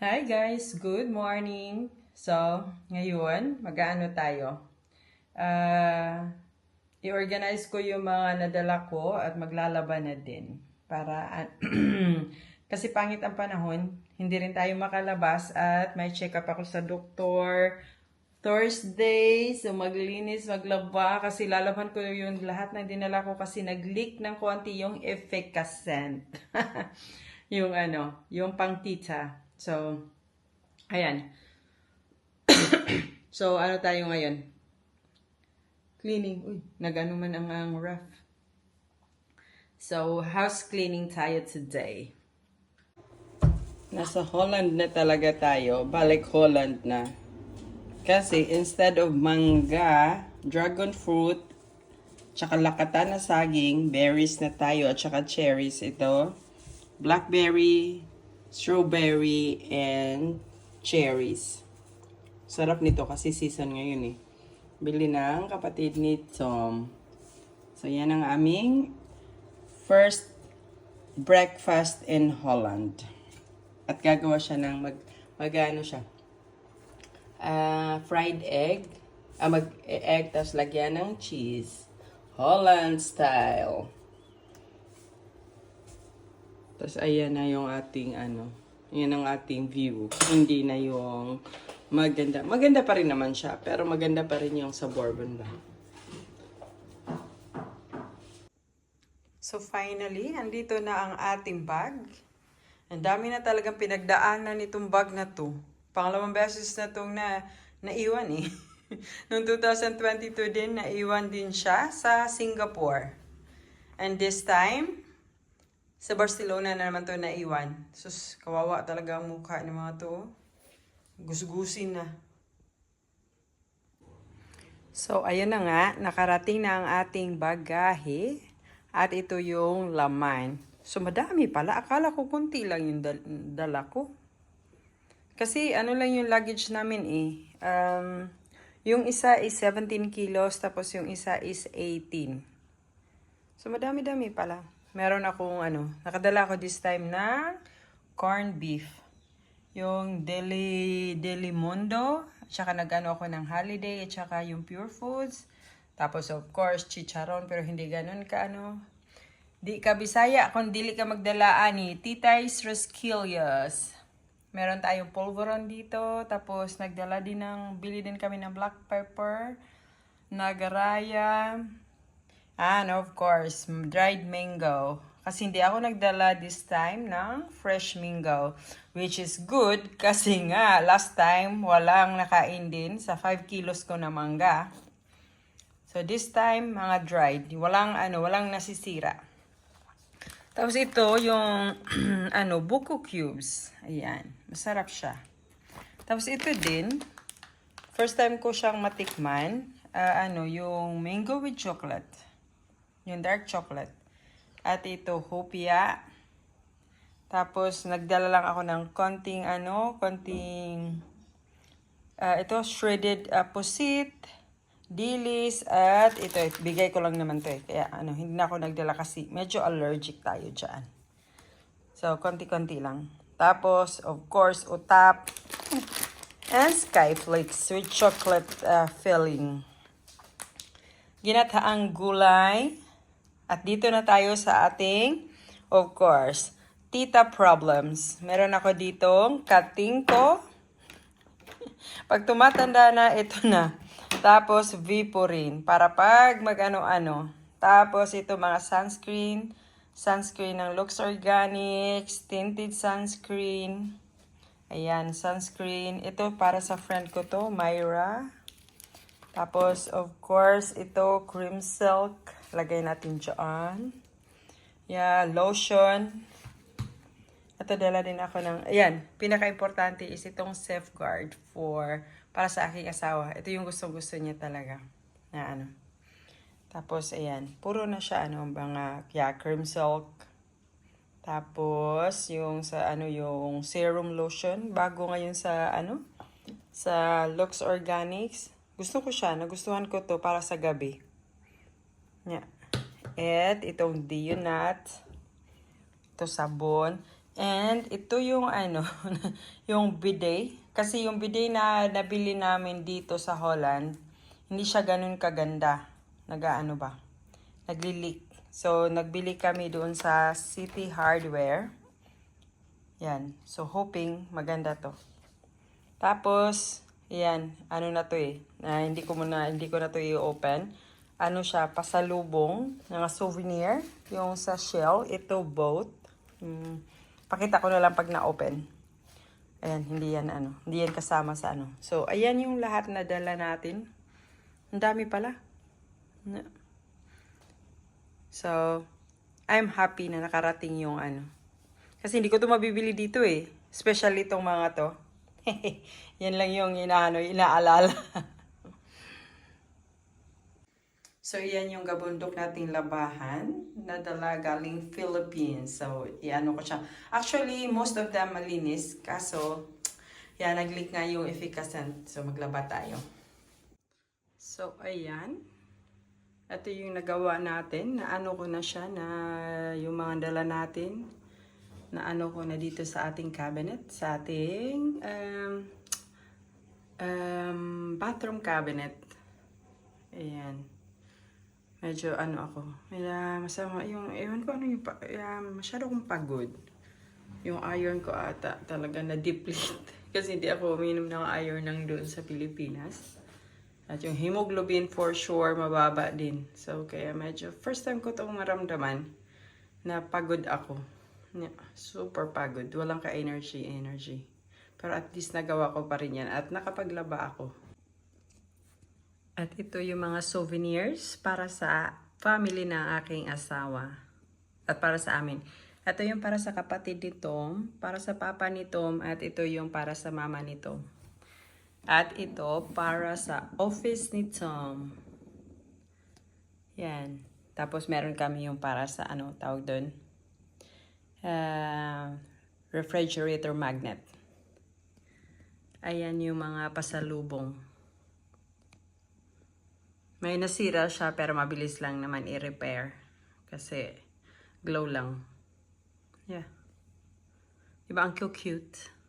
Hi guys, good morning. So, ngayon, mag-ano tayo? Ah, i-organize ko yung mga nadala ko at maglalaban na din. Para, kasi pangit ang panahon, hindi rin tayo makalabas at may check-up ako sa doktor. Thursday, so maglinis, maglaba, kasi lalaban ko yung lahat ng dinala ko kasi nag-leak ng konti yung efficacent. yung ano, yung pang tita. So, ayan. so, ano tayo ngayon? Cleaning. Uy, nag-ano man ang, ang rough. So, house cleaning tayo today. Nasa Holland na talaga tayo. Balik Holland na. Kasi instead of mangga, dragon fruit, tsaka lakatan na saging, berries na tayo, at tsaka cherries ito. Blackberry, strawberry, and cherries. Sarap nito kasi season ngayon eh. Bili ng kapatid ni Tom. So yan ang aming first breakfast in Holland. At gagawa siya ng mag, magano siya. Ah, fried egg. Ah, mag egg tapos lagyan ng cheese. Holland style. Tapos ayan na yung ating ano, yan ang ating view. Hindi na yung maganda. Maganda pa rin naman siya, pero maganda pa rin yung sa Bourbon ba. So finally, andito na ang ating bag. Ang dami na talagang pinagdaanan nitong bag na to. Pangalawang beses na itong na, naiwan eh. Noong 2022 din, naiwan din siya sa Singapore. And this time, sa Barcelona na naman to naiwan. Sus, kawawa talaga ang mukha ng mga to. Gusgusin na. So, ayan na nga. Nakarating na ang ating bagahe. At ito yung laman. So, madami pala. Akala ko kunti lang yung dal- dala ko. Kasi ano lang yung luggage namin eh. Um, yung isa is 17 kilos, tapos yung isa is 18. So, madami-dami pala. Meron akong ano, nakadala ko this time na corned beef. Yung Deli, Deli Mundo, tsaka nagano ako ng holiday, at tsaka yung pure foods. Tapos of course, chicharon, pero hindi ganun ka ano. Di ka bisaya kung dili ka magdala ani. Titay's Resquillas. Meron tayong polvoron dito. Tapos nagdala din ng, bili din kami ng black pepper, nagaraya, and of course, dried mango. Kasi hindi ako nagdala this time ng fresh mango. Which is good kasi nga last time walang nakain din sa 5 kilos ko na mangga. So this time mga dried, walang ano, walang nasisira. Tapos ito yung ano, buko cubes. Ayan, masarap siya. Tapos ito din, first time ko siyang matikman, ah, ano, yung mango with chocolate. Yung dark chocolate. At ito, hopia. Tapos, nagdala lang ako ng konting, ano, konting, ah, ito, shredded uh, pusit, dilis, at ito, bigay ko lang naman to eh. Kaya, ano, hindi na ako nagdala kasi medyo allergic tayo dyan. So, konti-konti lang. Tapos, of course, utap, and skyflakes with chocolate uh, filling. Ginataang gulay. At dito na tayo sa ating, of course, tita problems. Meron ako ditong kating ko. Pag tumatanda na, ito na. Tapos, Viporin. Para pag mag-ano-ano. Tapos, ito mga sunscreen. Sunscreen ng Lux Organics. Tinted sunscreen. Ayan, sunscreen. Ito para sa friend ko to, Myra. Tapos, of course, ito, cream silk. Lagay natin dyan. Yeah, lotion. Ito, dala din ako ng, ayan, pinaka-importante is itong safeguard for, para sa aking asawa. Ito yung gusto-gusto niya talaga. Na ano. Tapos, ayan, puro na siya, ano, mga, yeah, cream silk. Tapos, yung sa, ano, yung serum lotion. Bago ngayon sa, ano, sa Lux Organics. Gusto ko siya. Nagustuhan ko to para sa gabi. Yeah. At itong Dionat. Ito sabon. And ito yung ano, yung bidet. Kasi yung bidet na nabili namin dito sa Holland, hindi siya ganun kaganda. Nagaano ba? Naglilik. So, nagbili kami doon sa City Hardware. Yan. So, hoping maganda to. Tapos, yan. Ano na to eh. Na hindi ko muna, hindi ko na to i-open. Ano siya, pasalubong, mga souvenir. Yung sa shell. Ito, boat. Hmm. Pakita ko na lang pag na-open. Ayan, hindi yan ano. Hindi yan kasama sa ano. So, ayan yung lahat na dala natin. Ang dami pala. So, I'm happy na nakarating yung ano. Kasi hindi ko to mabibili dito eh. Especially itong mga to. Yan lang yung inaano, inaalala. So, yan yung gabundok nating labahan na dala galing Philippines. So, iano ko siya. Actually, most of them malinis. Kaso, yan, nag-leak nga yung efficacent. So, maglaba tayo. So, ayan. Ito yung nagawa natin. Na ano ko na siya na yung mga dala natin. Na ano ko na dito sa ating cabinet. Sa ating um, um, bathroom cabinet. Ayan. Medyo ano ako. Kaya masama yung, ewan ko ano yung, kaya masyado akong pagod. Yung iron ko ata talaga na-deplete. Kasi hindi ako uminom ng iron ng doon sa Pilipinas. At yung hemoglobin for sure mababa din. So kaya medyo first time ko itong maramdaman na pagod ako. Super pagod. Walang ka-energy, energy. Pero at least nagawa ko pa rin yan at nakapaglaba ako. At ito yung mga souvenirs para sa family ng aking asawa. At para sa amin. Ito yung para sa kapatid ni Tom, para sa papa ni Tom, at ito yung para sa mama ni Tom. At ito para sa office ni Tom. Yan. Tapos meron kami yung para sa ano tawag doon. Ah, refrigerator magnet. Ayan yung mga pasalubong. May nasira siya pero mabilis lang naman i-repair. Kasi glow lang. Yeah. Diba ang cute?